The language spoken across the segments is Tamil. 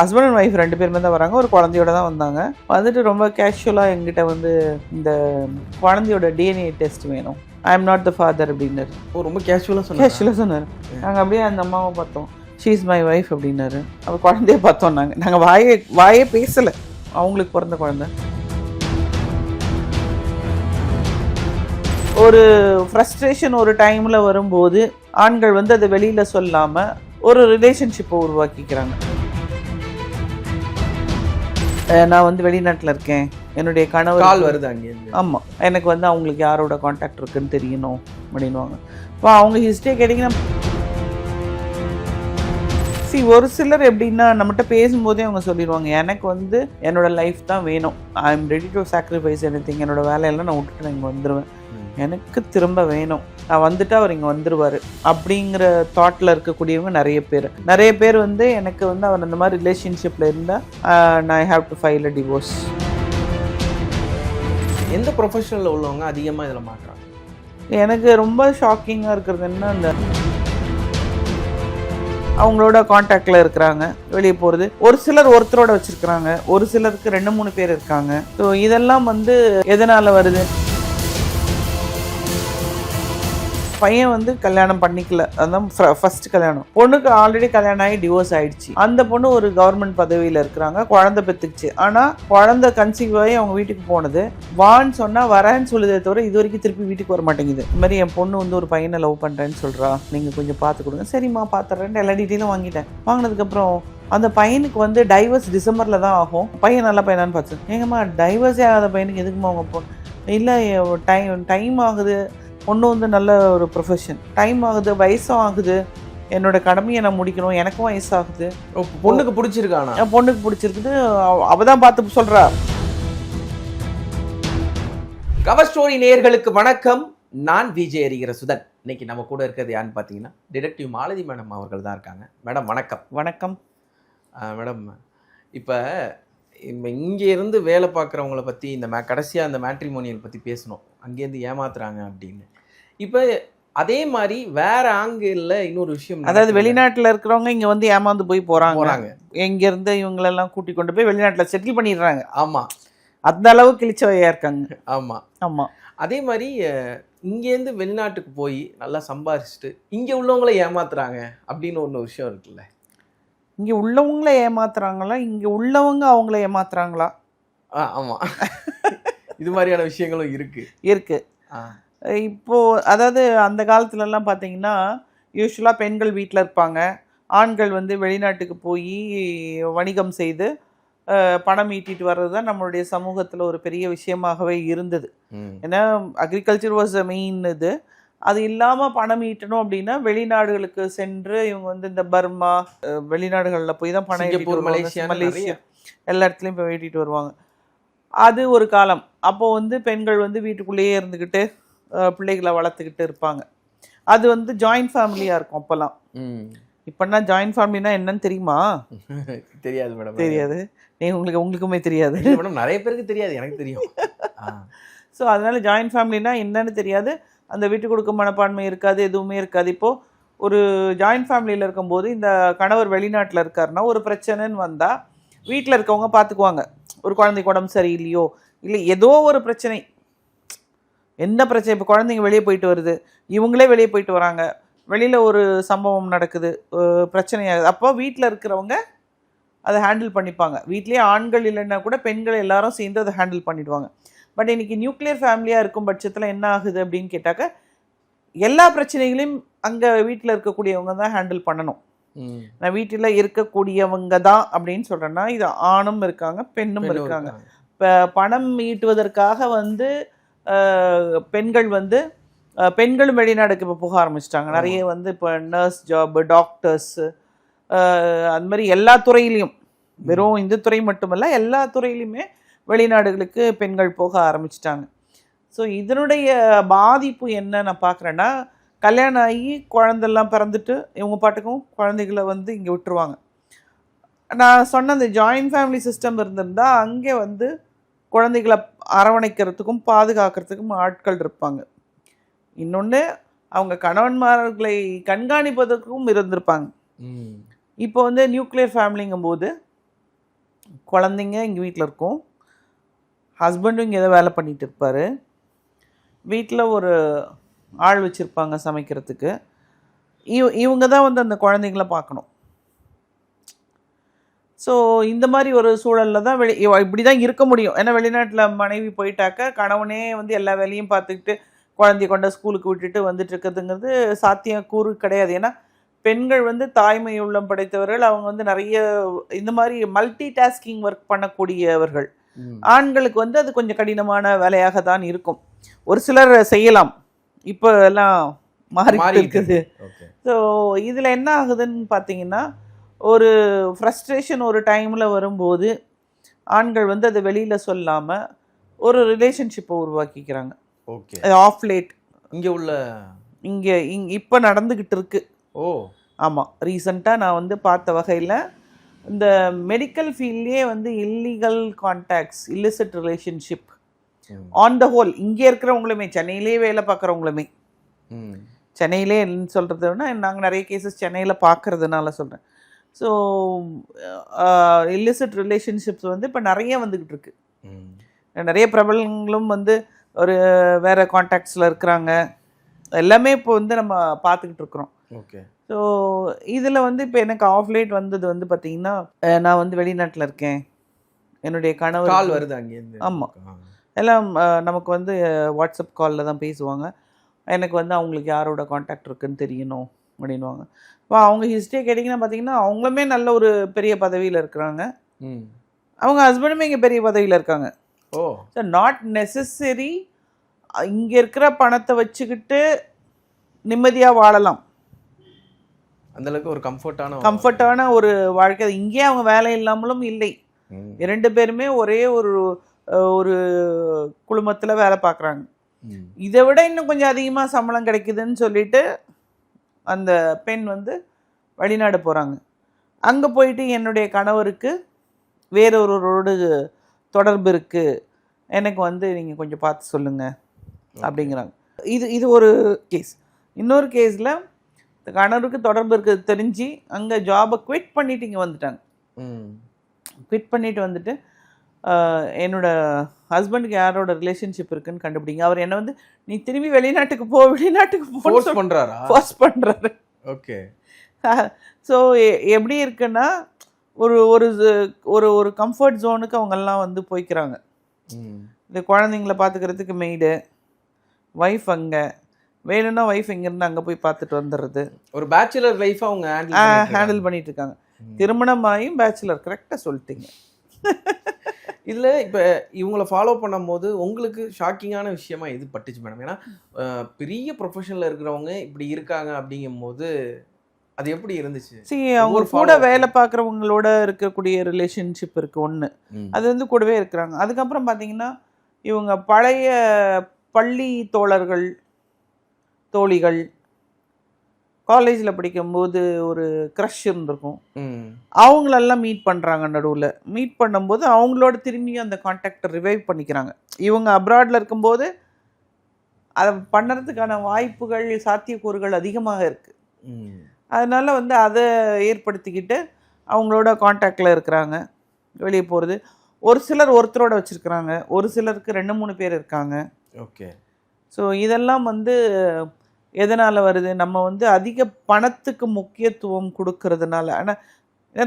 ஹஸ்பண்ட் அண்ட் ஒய்ஃப் ரெண்டு பேருமே தான் வராங்க. ஒரு குழந்தையோட தான் வந்தாங்க. வந்துட்டு ரொம்ப கேஷுவலாக எங்கிட்ட வந்து இந்த குழந்தையோட டிஎன்ஏ டெஸ்ட் வேணும். I am not the father அப்படின்னாரு. ஓ ரொம்ப கேஷுவலாக சொன்னாங்க கேஷுவலாக சொன்னார். நாங்கள் அப்படியே அந்த அம்மாவை பார்த்தோம். ஷீ இஸ் மை ஒய்ஃப் அப்படின்னாரு. அவர் குழந்தைய பார்த்தோம் நாங்கள் நாங்கள் வாயே வாயே பேசலை. அவங்களுக்கு பிறந்த குழந்தை. ஒரு ஃப்ரஸ்ட்ரேஷன் ஒரு டைமில் வரும்போது ஆண்கள் வந்து அதை வெளியில் சொல்லாமல் ஒரு ரிலேஷன்ஷிப்பை உருவாக்கிக்கிறாங்க. நான் வந்து வெளிநாட்டில் இருக்கேன். என்னுடைய கணவர் கால் வருது அங்கேருந்து. ஆமாம் எனக்கு வந்து அவங்களுக்கு யாரோட காண்டாக்ட் இருக்குன்னு தெரியணும் அப்படின்னுவாங்க. இப்போ அவங்க ஹிஸ்ட்ரியை கேட்டிங்கன்னா சி ஒரு சிலர் எப்படின்னா நம்மகிட்ட பேசும்போதே அவங்க சொல்லிடுவாங்க எனக்கு வந்து என்னோட லைஃப் தான் வேணும். I am ready to sacrifice anything என்னோட வேலையெல்லாம் நான் விட்டுட்டு நான் இங்கே வந்துடுவேன் எனக்கு திரும்ப வேணும். நான் வந்துட்டு அவர் இங்கே வந்துடுவார் அப்படிங்கிற தாட்டில் இருக்கக்கூடியவங்க நிறைய பேர். நிறைய பேர் வந்து எனக்கு வந்து அவர் அந்த மாதிரி ரிலேஷன்ஷிப்பில் இருந்தால் நான் have to file a divorce எந்த ப்ரொஃபஷனில் உள்ளவங்க அதிகமாக இதில் மாட்டுறாங்க? எனக்கு ரொம்ப ஷாக்கிங்காக இருக்கிறது என்ன அந்த அவங்களோட காண்டாக்டில் இருக்கிறாங்க வெளியே போகிறது ஒரு சிலர் ஒருத்தரோட வச்சுருக்கிறாங்க ஒரு சிலருக்கு ரெண்டு மூணு பேர் இருக்காங்க. ஸோ இதெல்லாம் வந்து எதனால் வருது? பையன் வந்து கல்யாணம் பண்ணிக்கல. அதான் ஃபர்ஸ்ட் கல்யாணம். பொண்ணுக்கு ஆல்ரெடி கல்யாணம் ஆகி டிவோர்ஸ் ஆயிடுச்சு. அந்த பொண்ணு ஒரு கவர்மெண்ட் பதவியில் இருக்கிறாங்க. குழந்தை பெற்றுக்குச்சு ஆனால் குழந்தை கன்சீவ் ஆகி அவங்க வீட்டுக்கு போனது. வான்னு சொன்னால் வரேன்னு சொல்லுதே தவிர இது வரைக்கும் திருப்பி வீட்டுக்கு வர மாட்டேங்குது. இது மாதிரி என் பொண்ணு வந்து ஒரு பையனை லவ் பண்ணுறேன்னு சொல்கிறா நீங்கள் கொஞ்சம் பார்த்து கொடுங்க. சரிம்மா பார்த்துட்றேன் எல்லா டீட்டெயிலும் வாங்கிட்டேன். வாங்கினதுக்கப்புறம் அந்த பையனுக்கு வந்து டைவர்ஸ் டிசம்பரில் தான் ஆகும். பையன் நல்ல பையனான்னு பார்த்து. ஏங்கம்மா டைவர்ஸே ஆகாத பையனுக்கு எதுக்குமா அவங்க பொண்ணு இல்லை டைம் டைம் ஆகுது. பொண்ணு வந்து நல்ல ஒரு ப்ரொஃபஷன் டைம் ஆகுது வயசும் ஆகுது. என்னோட கடமையை நான் முடிக்கணும். எனக்கும் வயசாகுது. பொண்ணுக்கு பிடிச்சிருக்கானா என் பொண்ணுக்கு பிடிச்சிருக்குது. அவ- தான் பார்த்து சொல்கிறா கவர் ஸ்டோரி நேயர்களுக்கு வணக்கம். நான் விஜய் அறிகிற சுதன். இன்னைக்கு நம்ம கூட இருக்கிறது யாருன்னு பார்த்தீங்கன்னா டிடெக்டிவ் மாலதி மேடம் அவர்கள் தான் இருக்காங்க. மேடம் வணக்கம். வணக்கம். மேடம் இப்போ இங்கே இருந்து வேலை பார்க்குறவங்கள பற்றி இந்த மே கடைசியாக அந்த மேட்ரிமோனியல் பற்றி பேசணும். அங்கேருந்து ஏமாத்துறாங்க அப்படின்னு. இப்போ அதே மாதிரி வேற ஆங்கிளில் இன்னொரு விஷயம் அதாவது. வெளிநாட்டில் இருக்கிறவங்க இங்கே வந்து ஏமாந்து போய் போகிறாங்க போறாங்க. இங்கேருந்து இவங்களெல்லாம் கூட்டி கொண்டு போய் வெளிநாட்டில் செட்டில் பண்ணிடுறாங்க. ஆமா. அந்த அளவு கிழிச்சவையா இருக்காங்க. ஆமா. ஆமாம் அதே மாதிரி இங்கேருந்து வெளிநாட்டுக்கு போய் நல்லா சம்பாரிச்சுட்டு இங்கே உள்ளவங்கள ஏமாத்துறாங்க அப்படின்னு ஒன்று விஷயம் இருக்குல்ல. இங்கே உள்ளவங்கள ஏமாத்துறாங்களா? இங்கே உள்ளவங்க அவங்கள ஏமாத்துறாங்களா? ஆ ஆமாம் இது மாதிரியான விஷயங்களும் இருக்கு. இருக்கு. ஆ. இப்போ அதாவது அந்த காலத்துலலாம் பார்த்தீங்கன்னா யூஸ்வலாக பெண்கள் வீட்டில் இருப்பாங்க. ஆண்கள் வந்து வெளிநாட்டுக்கு போய் வணிகம் செய்து பணம் ஈட்டிட்டு வர்றது தான் நம்மளுடைய சமூகத்தில் ஒரு பெரிய விஷயமாகவே இருந்தது. ஏன்னா அக்ரிகல்ச்சர் வாஸ் அ மெயின் இது. அது இல்லாமல் பணம் ஈட்டணும் அப்படின்னா வெளிநாடுகளுக்கு சென்று இவங்க வந்து இந்த பர்மா வெளிநாடுகளில் போய் தான் பணம் ஈட்டிட்டு. மலேசியா மலேசியா எல்லா இடத்துலையும் போய் ஈட்டிட்டு வருவாங்க. அது ஒரு காலம். அப்போ வந்து பெண்கள் வந்து வீட்டுக்குள்ளேயே இருந்துக்கிட்டு பிள்ளைகளை வளர்த்துக்கிட்டு இருப்பாங்க. அது வந்து ஜாயிண்ட் ஃபேமிலியாக இருக்கும் அப்போல்லாம் ம். இப்போன்னா ஜாயிண்ட் ஃபேமிலினா என்னன்னு தெரியுமா? தெரியாது மேடம் தெரியாது. நீ உங்களுக்கு உங்களுக்குமே தெரியாது. மேடம் நிறைய பேருக்கு தெரியாது. எனக்கு தெரியும். ஸோ அதனால ஜாயிண்ட் ஃபேமிலினா என்னன்னு தெரியாது. அந்த விட்டு கொடுக்க மனப்பான்மை இருக்காது எதுவுமே இருக்காது. இப்போது ஒரு ஜாயிண்ட் ஃபேமிலியில் இருக்கும்போது இந்த கணவர் வெளிநாட்டில் இருக்காருன்னா ஒரு பிரச்சனைன்னு வந்தால் வீட்டில் இருக்கவங்க பார்த்துக்குவாங்க ஒரு குழந்தைக்கு உடம்பு சரியில்லையோ இல்லை ஏதோ ஒரு பிரச்சனை. என்ன பிரச்சனை? இப்போ குழந்தைங்க வெளியே போயிட்டு வருது. இவங்களே வெளியே போயிட்டு வராங்க. வெளியில் ஒரு சம்பவம் நடக்குது. பிரச்சனையாகுது. அப்போ வீட்டில் இருக்கிறவங்க அதை ஹேண்டில் பண்ணிப்பாங்க. வீட்லேயே ஆண்கள் இல்லைன்னா கூட பெண்கள் எல்லாரும் சேர்ந்து அதை ஹேண்டில் பண்ணிடுவாங்க. பட் இன்னைக்கு நியூக்ளியர் ஃபேமிலியாக இருக்கும் பட்சத்தில் என்ன ஆகுது அப்படின்னு கேட்டாக்க எல்லா பிரச்சனைகளையும் அங்கே வீட்டில் இருக்கக்கூடியவங்க தான் ஹேண்டில் பண்ணணும். நான் வீட்டில் இருக்கக்கூடியவங்க தான் அப்படின்னு சொல்கிறேன்னா இது ஆணும் இருக்காங்க பெண்ணும் இருக்காங்க. இப்போ பணம் ஈட்டுவதற்காக வந்து பெண்கள் வந்து பெண்களும் வெளிநாடுக்கு இப்போ போக ஆரம்பிச்சிட்டாங்க. நிறைய வந்து இப்போ நர்ஸ் ஜாப் டாக்டர்ஸு அந்த மாதிரி எல்லா துறையிலையும் வெறும் இந்த துறை மட்டுமல்ல எல்லா துறையிலையுமே வெளிநாடுகளுக்கு பெண்கள் போக ஆரம்பிச்சிட்டாங்க. ஸோ இதனுடைய பாதிப்பு என்ன நான் பார்க்குறேன்னா கல்யாணம் ஆகி குழந்தெல்லாம் பிறந்துட்டு இவங்க பாட்டுக்கும் குழந்தைகளை வந்து இங்கே விட்டுருவாங்க. நான் சொன்ன அந்த ஜாயிண்ட் ஃபேமிலி சிஸ்டம் இருந்திருந்தா அங்கே வந்து குழந்தைகளை அரவணைக்கிறதுக்கும் பாதுகாக்கிறதுக்கும் ஆட்கள் இருப்பாங்க. இன்னொன்று அவங்க கணவன்மார்களை கண்காணிப்பதற்கும் இருந்திருப்பாங்க. இப்போ வந்து நியூக்ளியர் ஃபேமிலிங்கும் போது குழந்தைங்க இங்கே வீட்டில் இருக்கும். ஹஸ்பண்டும் இங்கே ஏதோ வேலை பண்ணிட்டு இருப்பார். வீட்டில் ஒரு ஆள் வச்சுருப்பாங்க சமைக்கிறதுக்கு. இவ இவங்க தான் வந்து அந்த குழந்தைங்கள பார்க்கணும். ஸோ இந்த மாதிரி ஒரு சூழலில் தான் வெளி இப்படி தான் இருக்க முடியும். ஏன்னா வெளிநாட்டில் மனைவி போயிட்டாக்க கணவனே வந்து எல்லா வேலையும் பார்த்துக்கிட்டு குழந்தைய கொண்ட ஸ்கூலுக்கு விட்டுட்டு வந்துட்டு இருக்கிறதுங்கிறது சாத்தியக்கூறு கிடையாது. ஏன்னா பெண்கள் வந்து தாய்மை உள்ளம் படைத்தவர்கள். அவங்க வந்து நிறைய இந்த மாதிரி மல்டி டாஸ்கிங் ஒர்க் பண்ணக்கூடியவர்கள். ஆண்களுக்கு வந்து அது கொஞ்சம் கடினமான வேலையாக தான் இருக்கும். ஒரு சிலர் செய்யலாம். இப்போ எல்லாம் மாறி இருக்குது. ஸோ இதில் என்ன ஆகுதுன்னு பார்த்தீங்கன்னா ஒரு ஃப்ரஸ்ட்ரேஷன் ஒரு டைமில் வரும்போது ஆண்கள் வந்து அதை வெளியில் சொல்லாமல் ஒரு ரிலேஷன்ஷிப்பை உருவாக்கிக்கிறாங்க. ஓகே ஆஃப் லேட் இங்க உள்ள இங்கே இங் இப்போ நடந்துக்கிட்டு இருக்கு. ஓ. ஆமாம் ரீசண்டாக நான் வந்து பார்த்த வகையில் இந்த மெடிக்கல் ஃபீல்ட்லேயே வந்து illegal contacts illicit relationship. On the whole இங்கே இருக்கிறவங்களுமே சென்னையிலே வேலை பார்க்குறவங்களுமே. ம். சென்னையிலே சொல்கிறத விட நாங்கள் நிறைய கேசஸ் சென்னையில் பார்க்கறதுனால சொல்கிறேன் ஸோ illicit ரிலேஷன்ஷிப்ஸ் வந்து இப்போ நிறைய வந்துக்கிட்டு இருக்கு. நிறைய பிரபலங்களும் வந்து ஒரு வேறு கான்டாக்ட்ஸில் இருக்கிறாங்க. எல்லாமே இப்போ வந்து நம்ம பார்த்துக்கிட்டு இருக்கிறோம். ஓகே. ஸோ இதில் வந்து இப்போ எனக்கு ஆஃப் லைட் வந்தது வந்து பார்த்தீங்கன்னா நான் வந்து வெளிநாட்டில் இருக்கேன். என்னுடைய கணவர் கால் வருது அங்கேருந்து ஆமா. ஆ. எல்லாம் நமக்கு வந்து வாட்ஸ்அப் காலில் தான் பேசுவாங்க. எனக்கு வந்து அவங்களுக்கு யாரோட காண்டாக்ட் இருக்குன்னு தெரியணும். அப்படின்வாங்க இப்போ அவங்க ஹிஸ்ட்ரியை கேட்டிங்கன்னா பார்த்தீங்கன்னா அவங்களுமே நல்ல ஒரு பெரிய பதவியில் இருக்கிறாங்க. அவங்க ஹஸ்பண்டுமே இங்கே பெரிய பதவியில் இருக்காங்க. ஓ. ஸோ நாட் நெசசரி இங்கே இருக்கிற பணத்தை வச்சுக்கிட்டு நிம்மதியாக வாழலாம். அந்த அளவுக்கு ஒரு கம்ஃபர்ட்டான கம்ஃபர்ட்டான ஒரு வாழ்க்கை. இங்கேயே அவங்க வேலை இல்லாமலும் இல்லை. இரண்டு பேருமே ஒரே ஒரு ஒரு குழுமத்தில் வேலை பார்க்குறாங்க. இதை விட இன்னும் கொஞ்சம் அதிகமாக சம்பளம் கிடைக்குதுன்னு சொல்லிட்டு அந்த பெண் வந்து வெளிநாடு போகிறாங்க அங்கே போயிட்டு என்னுடைய கணவருக்கு வேறொருவரோடு தொடர்பு இருக்குது எனக்கு வந்து நீங்கள் கொஞ்சம் பார்த்து சொல்லுங்கள் அப்படிங்கிறாங்க. இது இது ஒரு கேஸ் இன்னொரு கேஸில் கணவருக்கு தொடர்பு இருக்குது தெரிஞ்சு அங்கே ஜாபை குவிட் பண்ணிட்டு இங்கே வந்துட்டாங்க. குவிட் பண்ணிட்டு வந்துட்டு என்னோட ஹஸ்பண்டுக்கு யாரோட ரிலேஷன்ஷிப் இருக்குன்னு கண்டுபிடிங்க. அவர் என்ன வந்து நீ திரும்பி வெளிநாட்டுக்கு போ வெளிநாட்டுக்கு ஃபோர்ஸ் போ பண்றாரா? ஃபோர்ஸ் பண்ணுறாரு ஓகே. ஸோ எப்படி இருக்குன்னா ஒரு ஒரு ஒரு ஒரு கம்ஃபர்ட் ஜோனுக்கு அவங்கெல்லாம் வந்து போய்க்கிறாங்க. இந்த குழந்தைங்கள பார்த்துக்கிறதுக்கு மெய்டு ஒய்ஃப் அங்கே. வேணும்னா ஒய்ஃப் இங்கேருந்து அங்கே போய் பார்த்துட்டு வந்துடுறது ஒரு பேச்சுலர் லைஃப் அவங்க ஹேண்டில் ஹேண்டில் பண்ணிட்டு இருக்காங்க. திருமணமாயும் பேச்சுலர் கரெக்டாக சொல்லிட்டீங்க. இதுல இப்ப இவங்கள ஃபாலோ பண்ணும்போது உங்களுக்கு ஷாக்கிங்கான விஷயமா எது பட்டுச்சு மேடம் ஏன்னா பெரிய ப்ரொஃபஷன்ல இருக்கிறவங்க இப்படி இருக்காங்க அப்படிங்கும்போது அது எப்படி இருந்துச்சு சரி அவங்க கூட. வேலை பார்க்குறவங்களோட இருக்கக்கூடிய ரிலேஷன்ஷிப் இருக்கு ஒன்று. அது வந்து கூடவே இருக்கிறாங்க அதுக்கப்புறம் பார்த்தீங்கன்னா இவங்க பழைய பள்ளி தோழர்கள் தோழிகள் காலேஜில் படிக்கும்போது ஒரு க்ரஷ் இருந்திருக்கும். அவங்களெல்லாம் மீட் பண்ணுறாங்க நடுவில். மீட் பண்ணும்போது அவங்களோட திரும்பியும் அந்த கான்டாக்டை ரிவைவ் பண்ணிக்கிறாங்க. இவங்க அப்ராடில் இருக்கும்போது அதை பண்ணுறதுக்கான வாய்ப்புகள் சாத்தியக்கூறுகள் அதிகமாக இருக்குது. அதனால் வந்து அதை ஏற்படுத்திக்கிட்டு அவங்களோட காண்டாக்டில் இருக்கிறாங்க. வெளியே போகிறது ஒரு சிலர் ஒருத்தரோட வச்சுருக்குறாங்க. ஒரு சிலருக்கு ரெண்டு மூணு பேர் இருக்காங்க. ஓகே. ஸோ இதெல்லாம் வந்து எதனால் வருது? நம்ம வந்து அதிக பணத்துக்கு முக்கியத்துவம் கொடுக்கறதுனால. ஆனால்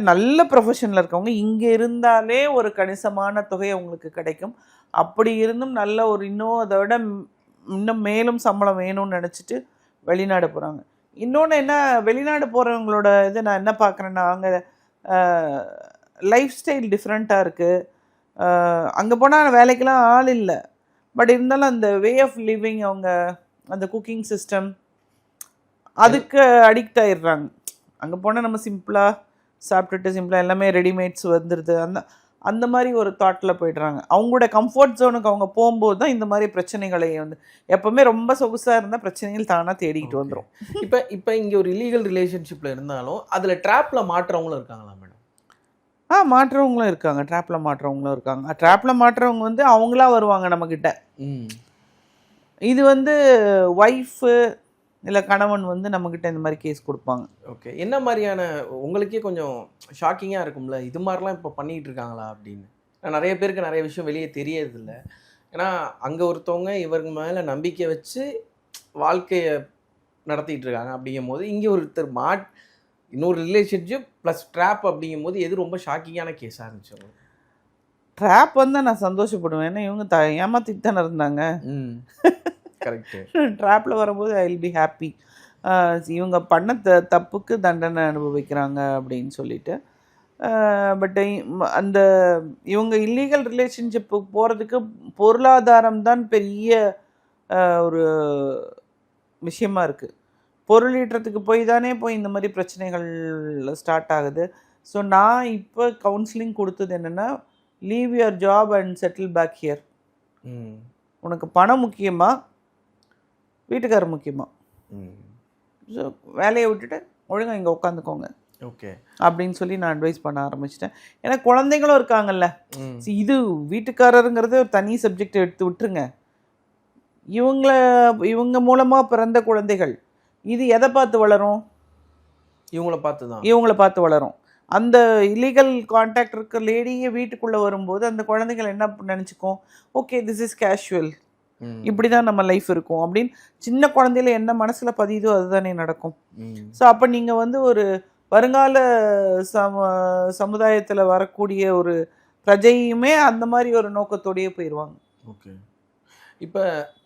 நல்ல ப்ரொஃபஷனில் இருக்கவங்க இங்கே இருந்தாலே ஒரு கணிசமான தொகை அவங்களுக்கு கிடைக்கும். அப்படி இருந்தும் நல்ல ஒரு இன்னும் அதை விட இன்னும் மேலும் சம்பளம் வேணும்னு நினச்சிட்டு வெளிநாடு போகிறாங்க இன்னொன்று என்ன வெளிநாடு போகிறவங்களோட இது நான் என்ன பார்க்குறேன்னா அங்கே லைஃப் ஸ்டைல் டிஃப்ரெண்ட்டாக இருக்குது அங்கே போனால் வேலைக்கெல்லாம் ஆள் இல்லை. பட் இருந்தாலும் அந்த வே ஆஃப் லிவிங் அவங்க அந்த குக்கிங் சிஸ்டம் அதுக்கு அடிக்ட் ஆயிடுறாங்க. அங்கே போனால் நம்ம சிம்பிளாக சாப்பிட்டுட்டு சிம்பிளாக எல்லாமே ரெடிமேட்ஸ் வந்துடுது அந்த அந்த மாதிரி ஒரு தாட்டில் போயிடுறாங்க. அவங்களோட கம்ஃபர்ட் ஜோனுக்கு அவங்க போகும்போது தான் இந்த மாதிரி பிரச்சனைகளை வந்து எப்போவுமே ரொம்ப சொகுசாக இருந்தால் பிரச்சனைகள் தானாக தேடிக்கிட்டு. வந்துடும் இப்ப இப்ப இங்க ஒரு இல்லீகல் ரிலேஷன்ஷிப்ல இருந்தாலும் அதுல ட்ராப்ல மாட்டுறவங்களும் இருக்காங்களா மேடம் ஆ மாட்டுறவங்களும் இருக்காங்க. ட்ராப்பில் மாட்டுறவங்களும் இருக்காங்க. ட்ராப்பில் மாட்டுறவங்க வந்து அவங்களா வருவாங்க நம்மக்கிட்ட ம். இது வந்து ஒய்ஃபு இல்லை கணவன் வந்து நம்மக்கிட்ட இந்த மாதிரி கேஸ் கொடுப்பாங்க. ஓகே என்ன மாதிரியான உங்களுக்கே கொஞ்சம் ஷாக்கிங்காக இருக்கும்ல? இது மாதிரிலாம் இப்போ பண்ணிகிட்டு இருக்காங்களா அப்படின்னு? நிறைய பேருக்கு நிறைய விஷயம் வெளியே தெரியறதில்ல. ஏன்னா அங்கே ஒருத்தவங்க இவருக்கு மேலே நம்பிக்கை வச்சு வாழ்க்கையை நடத்திட்டு இருக்காங்க அப்படிங்கும் போது இங்கே ஒருத்தர் மாட் இன்னொரு ரிலேஷன்ஷிப் ப்ளஸ் ட்ராப் அப்படிங்கும் போது எது ரொம்ப ஷாக்கிங்கான கேஸாக இருந்துச்சு உங்களுக்கு? ட்ராப் வந்து நான் சந்தோஷப்படுவேன். ஏன்னா இவங்க த ஏமாத்திட்டு தானே இருந்தாங்க. ட்ராப்பில் வரும்போது ஐ வில் பி ஹாப்பி இவங்க பண்ண த தப்புக்கு தண்டனை அனுபவிக்கிறாங்க அப்படின்னு சொல்லிட்டு. பட் அந்த இவங்க இல்லீகல் ரிலேஷன்ஷிப்புக்கு போகிறதுக்கு பொருளாதாரம் தான் பெரிய ஒரு விஷயமா இருக்குது பொருள் ஈட்டுறதுக்கு போய் தானே போய் இந்த மாதிரி பிரச்சனைகள் ஸ்டார்ட் ஆகுது. ஸோ நான் இப்போ கவுன்சிலிங் கொடுத்தது என்னென்னா leave your job and settle back here உனக்கு பணம் முக்கியமா? வீட்டுக்காரர் முக்கியமா? ஸோ வேலையை விட்டுட்டு ஒழுங்கா இங்கே உட்காந்துக்கோங்க ஓகே. அப்படின்னு சொல்லி நான் அட்வைஸ் பண்ண ஆரம்பிச்சிட்டேன். ஏன்னா குழந்தைங்களும் இருக்காங்கல்ல. இது வீட்டுக்காரருங்கிறது ஒரு தனி சப்ஜெக்ட் எடுத்து விட்டுருங்க. இவங்கள இவங்க மூலமாக பிறந்த குழந்தைகள் இது எதை பார்த்து வளரும்? இவங்கள பார்த்து தான் இவங்கள பார்த்து வளரும். அந்த இல்லீகல் கான்டாக்ட் இருக்க லேடியே வீட்டுக்குள்ளே வரும்போது அந்த குழந்தைகள் என்ன நினச்சிக்கும்? ஓகே திஸ் இஸ் கேஷுவல் இப்படி தான் நம்ம லைஃப் இருக்கும். அப்படின்னு சின்ன குழந்தையில என்ன மனசில் பதியுதோ அதுதானே நடக்கும். ஸோ அப்போ நீங்கள் வந்து ஒரு வருங்கால சம சமுதாயத்தில் வரக்கூடிய ஒரு பிரஜையுமே அந்த மாதிரி ஒரு நோக்கத்தோடயே போயிடுவாங்க ஓகே. இப்போ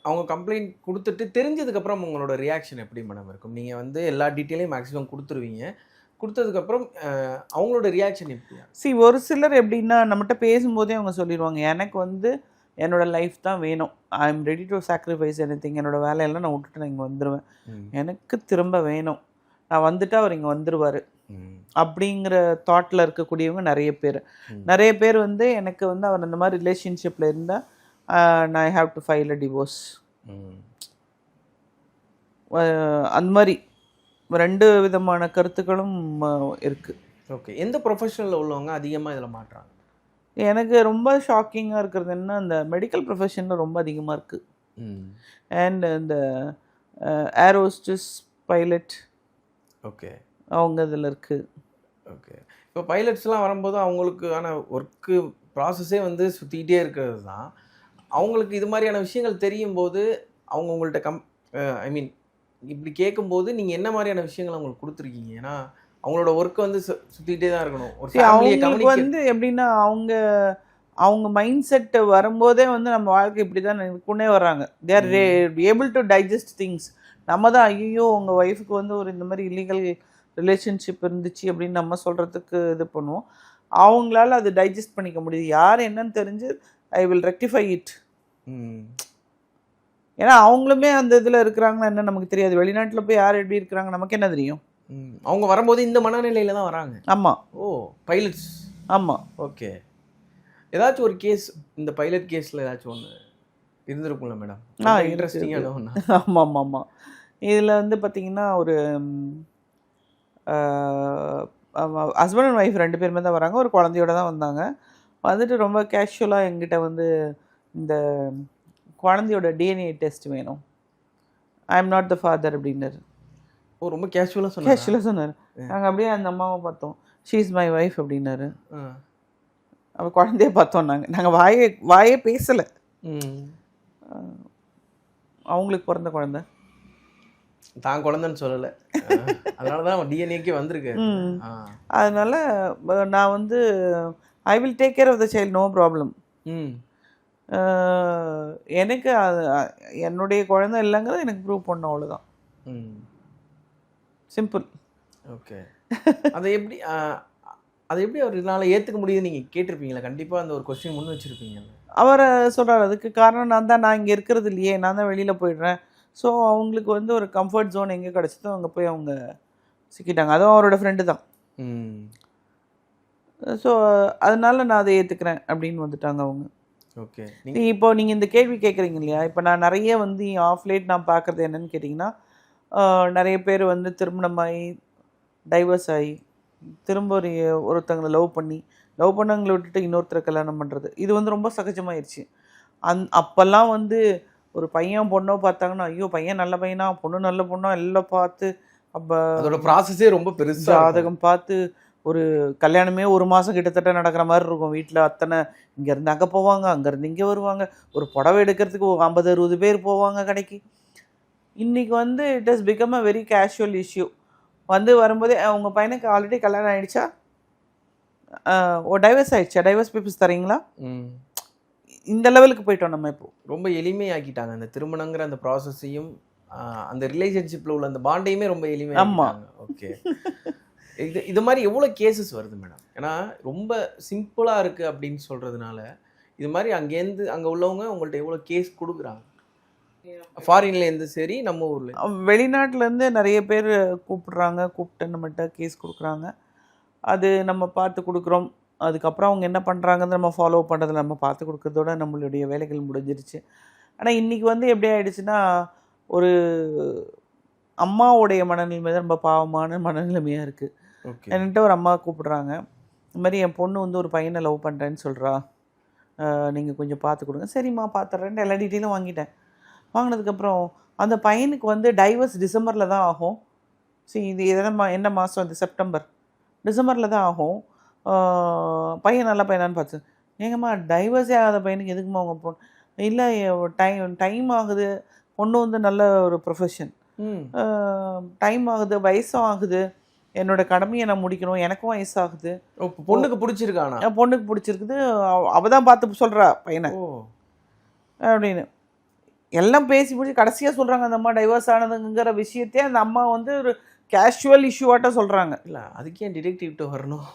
அவங்க கம்ப்ளைண்ட் கொடுத்துட்டு தெரிஞ்சதுக்கப்புறம் உங்களோட ரியாக்ஷன் எப்படி மேடம் இருக்கும்? நீங்கள் வந்து எல்லா டீட்டெயிலையும் மேக்ஸிமம் கொடுத்துருவீங்க. கொடுத்ததுக்கப்புறம் அவங்களோட ரியாக்ஷன் எப்படி? சி ஒரு சிலர் எப்படின்னா நம்மகிட்ட பேசும்போதே அவங்க சொல்லிடுவாங்க எனக்கு வந்து என்னோட லைஃப் தான் வேணும். I am ready to sacrifice anything என்னோட வேலையெல்லாம் நான் விட்டுட்டு நான் இங்கே வந்துடுவேன் எனக்கு திரும்ப வேணும். நான் வந்துட்டு அவர் இங்கே வந்துடுவார் அப்படிங்கிற தாட்டில் இருக்கக்கூடியவங்க நிறைய பேர். நிறைய பேர் வந்து எனக்கு வந்து அவர் அந்த மாதிரி ரிலேஷன்ஷிப்பில் இருந்தால் நான் I have to file a divorce அந்த மாதிரி ரெண்டு விதமான கருத்துக்களும் இருக்குது ஓகே. எந்த ப்ரொஃபஷனில் உள்ளவங்க அதிகமாக இதில் மாட்டுறாங்க எனக்கு ரொம்ப ஷாக்கிங்காக இருக்கிறது என்ன அந்த மெடிக்கல் ப்ரொஃபஷனில் ரொம்ப அதிகமாக இருக்குது அண்ட் இந்த ஏரோஸ்டிஸ் பைலட் ஓகே. அவங்க இதில் இருக்குது ஓகே. இப்போ பைலட்ஸ்லாம் வரும்போது அவங்களுக்கான ஒர்க்கு ப்ராசஸே வந்து சுற்றிக்கிட்டே இருக்கிறது தான். அவங்களுக்கு இது மாதிரியான விஷயங்கள் தெரியும் போது அவங்க உங்கள்கிட்ட கம் ஐ மீன் இப்படி கேட்கும்போது நீங்கள் என்ன மாதிரியான விஷயங்கள் அவங்களுக்கு கொடுத்துருக்கீங்க? ஏன்னா அவங்களோட ஒர்க் வந்து சு- சுத்திக்கிட்டே தான் இருக்கணும். ஒரு அவங்களுக்கு வந்து எப்படின்னா அவங்க அவங்க மைண்ட் செட் வரும்போதே வந்து நம்ம வாழ்க்கை இப்படி தான் இருக்குன்னே வர்றாங்க they are able to digest things நம்ம தான் ஐயோ உங்கள் ஒய்ஃபுக்கு வந்து ஒரு இந்த மாதிரி இல்லீகல் ரிலேஷன்ஷிப் இருந்துச்சு அப்படின்னு நம்ம சொல்கிறதுக்கு இது பண்ணுவோம். அவங்களால அது டைஜஸ்ட் பண்ணிக்க முடியுது. யார் என்னன்னு தெரிஞ்சு ஐ வில் ரெக்டிஃபை இட் ஏன்னா அவங்களுமே அந்த இதில் இருக்கிறாங்கன்னா என்ன நமக்கு தெரியாது. வெளிநாட்டில் போய் யார் எப்படி இருக்கிறாங்க நமக்கு என்ன தெரியும். அவங்க வரும்போது இந்த மனநிலையில தான் வராங்க. ஆமாம் ஓ பைலட்ஸ் ஆமாம் ஓகே. ஏதாச்சும் ஒரு கேஸ் இந்த பைலட் கேஸில் ஏதாச்சும் ஒன்று இருந்திருக்கும்ல மேடம் ஆ, இன்ட்ரெஸ்டிங்கான ஒன்று ஆமாம் ஆமாம் ஆமாம் இதில் வந்து பார்த்தீங்கன்னா ஒரு ஹஸ்பண்ட் அண்ட் ஒய்ஃப் ரெண்டு பேருமே தான் வராங்க. ஒரு குழந்தையோட தான் வந்தாங்க. வந்துட்டு ரொம்ப கேஷுவலாக எங்கிட்ட வந்து இந்த குழந்தையோட டிஎன்ஏ டெஸ்ட் வேணும். I am not the father அப்படின்னாரு. ஓ ரொம்ப கேஷுவலாக சொன்னாங்க கேஷுவலாக சொன்னார். நாங்கள் அப்படியே அந்த அம்மாவை பார்த்தோம். ஷீ இஸ் மை ஒய்ஃப் அப்படின்னாரு. அவள் குழந்தைய பார்த்தோம் நாங்கள் நாங்கள் வாயே வாயே பேசலை. அவங்களுக்கு பிறந்த குழந்தை. தான் குழந்தைன்னு சொல்லலை. அதனால தான் டிஎன்ஏக்கே வந்திருக்கு. அதனால நான் வந்து I will take care of the child no problem ம். எனக்கு அது என்னுடைய குழந்தை இல்லைங்கிறது எனக்கு ப்ரூவ் பண்ண அவ்வளோதான் ம். சிம்பிள் ஓகே அதை எப்படி அதை எப்படி அவரால் ஏற்றுக்க முடியுது? நீங்கள் கேட்டிருப்பீங்களா? கண்டிப்பாக அந்த ஒரு கொஸ்டின் முன் வச்சுருப்பீங்கல்ல. அவர் சொல்கிறார் அதுக்கு காரணம் நான் தான் நான் இங்கே இருக்கிறது இல்லையே நான் தான் வெளியில் போயிடுறேன். ஸோ அவங்களுக்கு வந்து ஒரு கம்ஃபர்ட் ஜோன் எங்கே கிடச்சதோ அங்கே போய் அவங்க சிக்கிட்டாங்க. அதுவும் அவரோட ஃப்ரெண்டு தான். ம். ஸோ அதனால நான் அதை ஏற்றுக்கிறேன் அப்படின்னு வந்துட்டாங்க அவங்க. ஓகே. இப்போ நீங்கள் இந்த கேள்வி கேட்குறீங்க இல்லையா? இப்போ நான் நிறைய வந்து ஆஃப் லேட் நான் பார்க்குறது என்னன்னு கேட்டிங்கன்னா நிறைய பேர் வந்து திருமணமாகி டைவர்ஸ் ஆகி திரும்ப ஒரு ஒருத்தங்களை லவ் பண்ணி லவ் பண்ணவங்களை விட்டுட்டு இன்னொருத்தரை கல்யாணம் பண்ணுறது இது வந்து ரொம்ப சகஜமாயிருச்சு. அந் அப்போல்லாம் வந்து ஒரு பையன் பொண்ணோ பார்த்தாங்கன்னா ஐயோ பையன் நல்ல பையனா பொண்ணு நல்ல பொண்ணா எல்லாம் பார்த்து அப்போ அதோட ப்ராசஸே ரொம்ப பெருசா. ஜாதகம் பார்த்து ஒரு கல்யாணமே ஒரு மாதம் கிட்டத்தட்ட நடக்கிற மாதிரி இருக்கும். வீட்டில் அத்தனை இங்கேருந்து அங்கே போவாங்க அங்கேருந்து இங்கே வருவாங்க. ஒரு புடவை எடுக்கிறதுக்கு ஐம்பது அறுபது பேர் போவாங்க கடைக்கு. இன்னைக்கு வந்து it is become a very casual issue வந்து வரும்போதே "அஹ், உங்க பையனுக்கு ஆல்ரெடி கல்யாணம் ஆயிடுச்சா? அஹ், ஓ டைவர்ஸ் ஆயிடுச்சா? டைவர்ஸ் பேப்பர்ஸ் தரீங்களா? ம். இந்த லெவலுக்கு போயிட்டோம் நம்ம இப்போ. ரொம்ப எளிமையாக்கிட்டாங்க. அந்த திருமணங்கிற அந்த ப்ராசஸையும் அந்த ரிலேஷன்ஷிப்ல உள்ள அந்த பாண்டையுமே ரொம்ப ஆமா. எளிமையாக்கிட்டாங்க ஓகே இது இது மாதிரி எவ்வளோ கேசஸ் வருது மேடம் ஏன்னா ரொம்ப சிம்பிளா இருக்கு அப்படின்னு சொல்றதுனால இது மாதிரி அங்கேருந்து அங்க உள்ளவங்க உங்கள்ட்ட எவ்வளோ கேஸ் கொடுக்குறாங்க? ஃபாரின்ல இருந்து சரி நம்ம ஊர்ல வெளிநாட்டிலேருந்து நிறைய பேர் கூப்பிடுறாங்க கூப்பிட்டு நம்மகிட்ட கேஸ் கொடுக்குறாங்க. அது நம்ம பார்த்து கொடுக்குறோம். அதுக்கப்புறம் அவங்க என்ன பண்ணுறாங்கன்னு நம்ம ஃபாலோ பண்ணுறதுல நம்ம பார்த்து கொடுக்கறதோட நம்மளுடைய வேலைகள் முடிஞ்சிருச்சு. ஆனால் இன்றைக்கி வந்து எப்படி ஆயிடுச்சுன்னா ஒரு அம்மாவுடைய மனநிலைமை தான் ரொம்ப பாவமான மனநிலைமையாக இருக்குது என்கிட்ட ஒரு அம்மா கூப்பிடுறாங்க. இந்த மாதிரி என் பொண்ணு வந்து ஒரு பையனை லவ் பண்ணுறேன்னு சொல்கிறா நீங்கள் கொஞ்சம் பார்த்து கொடுங்க. சரிம்மா பார்த்துட்றேன் எல்லா டீட்டெயிலும் வாங்கிட்டேன். வாங்கினதுக்கப்புறம் அந்த பையனுக்கு வந்து டைவர்ஸ் டிசம்பரில் தான் ஆகும். சரி இது எதனா மா என்ன மாதம் இது செப்டம்பர். டிசம்பரில் தான் ஆகும். பையன் நல்ல பையனான்னு பார்த்து ஏங்கம்மா டைவர்ஸே ஆகாத பையனுக்கு எதுக்குமா உங்கள் பொண்ணு? இல்லை டைம் டைம் ஆகுது. பொண்ணு வந்து நல்ல ஒரு ப்ரொஃபஷன் டைம் ஆகுது வயசும் ஆகுது. என்னோட கடமையை நான் முடிக்கணும். எனக்கும் வயசாகுது. பொண்ணுக்கு பிடிச்சிருக்கானா பொண்ணுக்கு பிடிச்சிருக்குது. அவ- தான் பார்த்து சொல்கிறா பையனை. அப்படின்னு. எல்லாம் பேசி முடிச்சு கடைசியாக சொல்கிறாங்க அந்த அம்மா டைவர்ஸ் ஆனதுங்கிற விஷயத்தையே அந்த அம்மா வந்து ஒரு கேஷுவல் இஷ்யூவாட்ட சொல்கிறாங்க இல்ல அதுக்கு ஏன் டிடெக்டிவ்ட்ட வரணும்?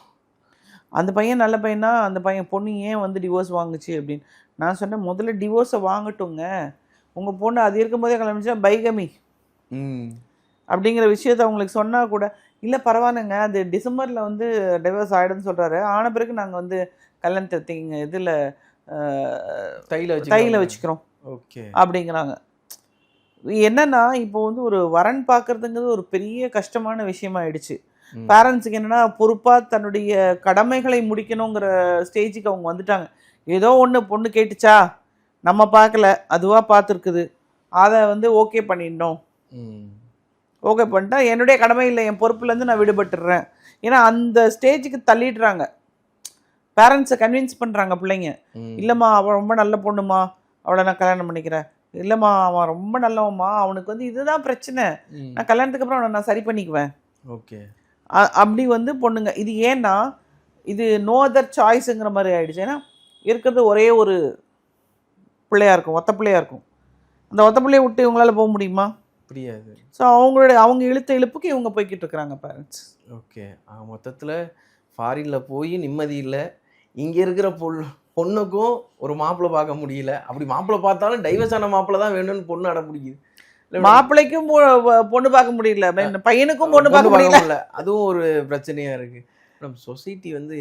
அந்த பையன் நல்ல பையனா அந்த பையன் பொண்ணு ஏன் வந்து டிவோர்ஸ் வாங்குச்சு அப்படின்னு. நான் சொன்னேன் முதல்ல டிவோர்ஸை வாங்கட்டுங்க. உங்கள் பொண்ணு அது இருக்கும்போதே கிளம்பிச்சா பைகமி. அப்படிங்கிற விஷயத்த அவங்களுக்கு சொன்னால் கூட இல்லை பரவாயில்லைங்க. அது டிசம்பரில் வந்து டைவர்ஸ் ஆகிடும்னு சொல்கிறாரு ஆன பிறகு நாங்கள் வந்து கல்யாணத்தை இதில் தைல வச்சு தையில வச்சுக்கிறோம். ஓகே. அப்படிங்கிறாங்க. என்னன்னா இப்போ வந்து ஒரு வரன் பார்க்கறதுங்கிறது ஒரு பெரிய கஷ்டமான விஷயமாயிடுச்சு ம். பேரண்ட்ஸுக்கு என்னன்னா பொறுப்பாக தன்னுடைய கடமைகளை முடிக்கணுங்கிற ஸ்டேஜுக்கு அவங்க வந்துட்டாங்க. ஏதோ ஒன்று பொண்ணு கேட்டுச்சா? நம்ம பார்க்கல. அதுவாக பார்த்துருக்குது. அதை வந்து ஓகே பண்ணிடணும். ஓகே பண்ணிட்டா என்னுடைய கடமை இல்லை என் பொறுப்புலேருந்து நான் விடுபட்டுடுறேன் ஏன்னா அந்த ஸ்டேஜுக்கு தள்ளிடுறாங்க. பேரண்ட்ஸை கன்வின்ஸ் பண்ணுறாங்க பிள்ளைங்க. இல்லைம்மா அவள் ரொம்ப நல்ல பொண்ணுமா அவளை நான் கல்யாணம் பண்ணிக்கிறேன். இல்லைம்மா அவன் ரொம்ப நல்லவன்மா அவனுக்கு வந்து இதுதான் பிரச்சனை. நான் கல்யாணத்துக்கு அப்புறம் அவனை நான் சரி பண்ணிக்குவேன். ஓகே அப்படி வந்து பொண்ணுங்க இது ஏன்னா இது நோ அதர் சாய்ஸுங்கிற மாதிரி ஆயிடுச்சு. ஏன்னா இருக்கிறது ஒரே ஒரு பிள்ளையா இருக்கும் ஒத்த பிள்ளையா இருக்கும். அந்த ஒத்த பிள்ளைய விட்டு இவங்களால போக முடியுமா? புரியாது. ஸோ அவங்களோட அவங்க இழுத்த இழுப்புக்கு இவங்க போய்கிட்டு இருக்கிறாங்க பேரண்ட்ஸ் ஓகே மொத்தத்தில் ஃபாரினில் போய் நிம்மதி இல்லை. இங்கே இருக்கிற பொல் பொண்ணுக்கும் ஒரு மாப்பிள்ளை பார்க்க முடியல. அப்படி மாப்பிள்ளை பார்த்தாலும் டைவர்ஸ் ஆன மாப்பிள்ளை தான் வேணும்னு பொண்ணு அட மேடம், மாப்பிள்ளைக்கும் பொண்ணு பார்க்க முடியல. பையன் பையனுக்கும் பொண்ணு பார்க்க முடியல. அதுவும் ஒரு பிரச்சனையாக இருக்குது நம்ம சொசைட்டி வந்து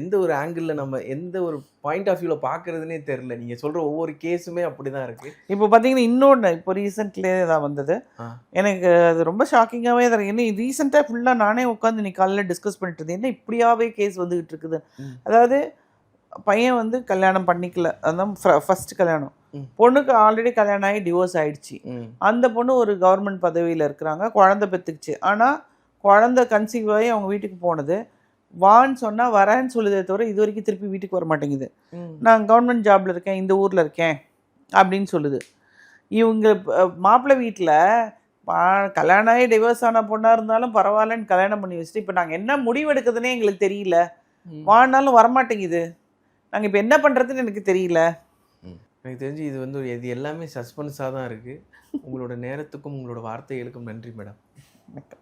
எந்த ஒரு ஆங்கிளில் நம்ம எந்த ஒரு பாயிண்ட் ஆஃப் வியூவில் பார்க்குறதுனே தெரில நீங்கள் சொல்கிற ஒவ்வொரு கேஸுமே அப்படி தான் இருக்குது இப்போ பார்த்தீங்கன்னா இன்னொன்று இப்போ ரீசெண்ட்லேயே தான் வந்தது. எனக்கு அது ரொம்ப ஷாக்கிங்காகவே தான். என்ன ரீசெண்டாக ஃபுல்லாக நானே உட்காந்து இன்னைக்கு காலையில் டிஸ்கஸ் பண்ணிட்டு இருந்தேன். என்ன இப்படியாவே கேஸ் வந்துகிட்டு இருக்குது. அதாவது பையன் வந்து கல்யாணம் பண்ணிக்கல. அதான் ஃபர்ஸ்ட் கல்யாணம். பொண்ணுக்கு ஆல்ரெடி கல்யாணம் ஆகி டிவோர்ஸ் ஆயிடுச்சு. அந்த பொண்ணு ஒரு கவர்மெண்ட் பதவியில் இருக்கிறாங்க. குழந்தை பெற்றுக்குச்சு ஆனால் குழந்தை கன்சீவ் ஆகி அவங்க வீட்டுக்கு போனது. வான்னு சொன்னால் வரேன்னு சொல்லுதே தவிர இது வரைக்கும் திருப்பி வீட்டுக்கு வர மாட்டேங்குது. நான் கவர்மெண்ட் ஜாப்ல இருக்கேன் இந்த ஊரில் இருக்கேன் அப்படின்னு சொல்லுது. இவங்க மாப்பிள்ளை வீட்டில் கல்யாணம் ஆகி டிவோர்ஸ் ஆன பொண்ணாக இருந்தாலும் பரவாயில்லன்னு கல்யாணம் பண்ணி வச்சுட்டு இப்போ நாங்கள் என்ன முடிவெடுக்குதுன்னே எங்களுக்கு தெரியல. ம். வாழ்னாலும் வரமாட்டேங்குது. நாங்கள் இப்போ என்ன பண்ணுறதுன்னு எனக்கு தெரியல. எனக்கு தெரிஞ்சு இது வந்து இது எல்லாமே சஸ்பென்ஸாக தான் இருக்குது உங்களோட நேரத்துக்கும் உங்களோட வார்த்தைகளுக்கும் நன்றி மேடம்.